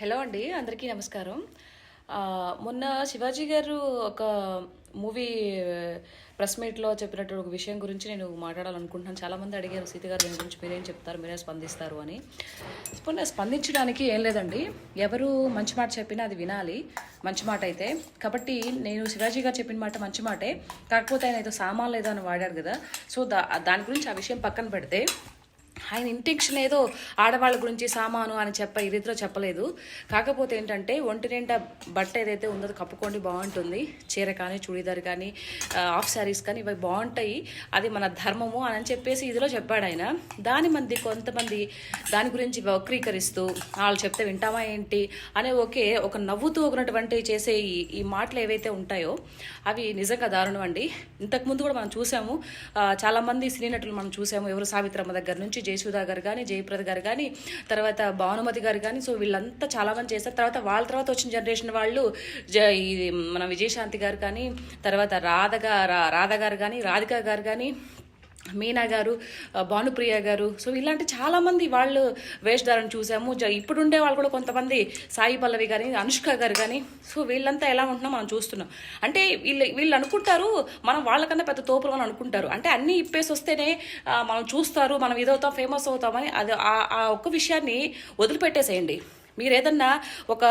Hello అండి అందరికీ నమస్కారం. మొన్న శివాజీ గారు ఒక మూవీ ప్రెస్ మీట్లో చెప్పినట్టు ఒక విషయం గురించి నేను మాట్లాడాలనుకుంటున్నాను. చాలామంది అడిగారు సీత గారు దీని గురించి మీరేం చెప్తారు మీరే స్పందిస్తారు అని. ఇప్పుడు స్పందించడానికి ఏం లేదండి. ఎవరు మంచి మాట చెప్పినా అది వినాలి మంచి మాట అయితే. కాబట్టి నేను శివాజీ గారు చెప్పిన మాట మంచి మాటే. కాకపోతే ఆయన ఏదో సామాన్లు ఏదో అని వాడారు కదా. సో దా దాని గురించి ఆ విషయం పక్కన పెడితే ఆయన ఇంటెన్షన్ ఏదో ఆడవాళ్ళ గురించి సామాను అని చెప్ప ఈ రీతిలో చెప్పలేదు. కాకపోతే ఏంటంటే ఒంటి నిండా బట్ట ఏదైతే ఉందో కప్పుకోండి బాగుంటుంది. చీర కానీ చూడీదార్ కానీ ఆఫ్ శారీస్ కానీ ఇవి బాగుంటాయి. అది మన ధర్మము అని చెప్పేసి ఇదిలో చెప్పాడు ఆయన. దాని మంది కొంతమంది దాని గురించి వక్రీకరిస్తూ వాళ్ళు చెప్తే వింటామా ఏంటి అనే ఒకే ఒక నవ్వుతూ ఒకనటువంటి చేసే ఈ ఈ మాటలు ఏవైతే ఉంటాయో అవి నిజంగా దారుణం అండి. ఇంతకుముందు కూడా మనం చూసాము. చాలామంది సినీ నటులు మనం చూసాము. ఎవరు సావిత్రమ్మ దగ్గర నుంచి జయసుధా గారు కానీ జయప్రద గారు కానీ తర్వాత భానుమతి గారు కానీ సో వీళ్ళంతా చాలామంది చేస్తారు తర్వాత వాళ్ళ తర్వాత వచ్చిన జనరేషన్ వాళ్ళు జ ఈ మన విజయశాంతి గారు కానీ తర్వాత రాధగా రా- రాధ గారు కానీ రాధిక గారు కానీ మీనా గారు భానుప్రియ గారు. సో ఇలాంటి చాలామంది వాళ్ళు వేషధారణ చూసాము. జ ఇప్పుడు ఉండే వాళ్ళు కూడా కొంతమంది సాయి పల్లవి కానీ అనుష్క గారు కానీ సో వీళ్ళంతా ఎలా ఉంటున్నా మనం చూస్తున్నాం. అంటే వీళ్ళు వీళ్ళు అనుకుంటారు మనం వాళ్ళకన్నా పెద్ద తోపులు అని అనుకుంటారు. అంటే అన్నీ ఇప్పేసి వస్తేనే మనం చూస్తారు మనం ఇదవుతాం ఫేమస్ అవుతామని అది ఆ- ఆ ఒక్క విషయాన్ని వదిలిపెట్టేసేయండి. మీరు ఏదన్నా ఒక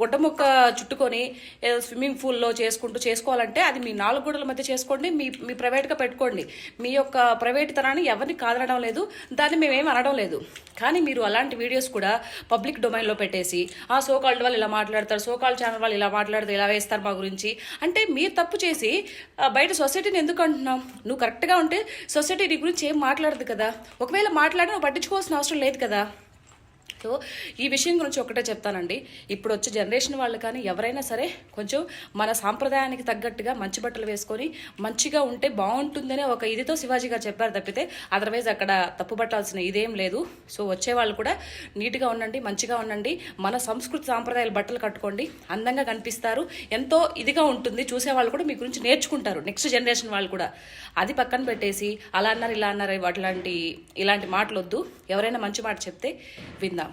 గుడ్డ ముక్క చుట్టుకొని ఏదో స్విమ్మింగ్ పూల్లో చేసుకుంటూ చేసుకోవాలంటే అది మీ నాలుగు గోడల మధ్య చేసుకోండి మీ మీ ప్రైవేట్గా పెట్టుకోండి. మీ యొక్క ప్రైవేట్ తనాన్ని ఎవరిని కాదనడం లేదు దాన్ని మేమేం అనడం లేదు. కానీ మీరు అలాంటి వీడియోస్ కూడా పబ్లిక్ డొమైన్లో పెట్టేసి ఆ సోకాల్డ్ వాళ్ళు ఇలా మాట్లాడతారు సోకాల్డ్ ఛానల్ వాళ్ళు ఇలా మాట్లాడతారు ఇలా వేస్తారు మా గురించి. అంటే మీరు తప్పు చేసి బయట సొసైటీని ఎందుకు అంటున్నావు? నువ్వు కరెక్ట్గా ఉంటే సొసైటీ నీ గురించి ఏం మాట్లాడదు కదా. ఒకవేళ మాట్లాడడం పట్టించుకోవాల్సిన అవసరం లేదు కదా. సో ఈ విషయం గురించి ఒకటే చెప్తానండి. ఇప్పుడు వచ్చే జనరేషన్ వాళ్ళు కానీ ఎవరైనా సరే కొంచెం మన సాంప్రదాయానికి తగ్గట్టుగా మంచి బట్టలు వేసుకొని మంచిగా ఉంటే బాగుంటుందనే ఒక ఇదితో శివాజీ గారు చెప్పారు తప్పితే అదర్వైజ్ అక్కడ తప్పు పట్టాల్సిన ఇదేం లేదు. సో వచ్చే వాళ్ళు కూడా నీట్గా ఉండండి మంచిగా ఉండండి మన సంస్కృతి సాంప్రదాయాల బట్టలు కట్టుకోండి అందంగా కనిపిస్తారు ఎంతో ఇదిగా ఉంటుంది చూసే వాళ్ళు కూడా మీ గురించి నేర్చుకుంటారు నెక్స్ట్ జనరేషన్ వాళ్ళు కూడా. అది పక్కన పెట్టేసి అలా అన్నారు ఇలా అన్నారు అట్లాంటి ఇలాంటి మాటలు వద్దు ఎవరైనా మంచి మాట చెప్తే విందాం.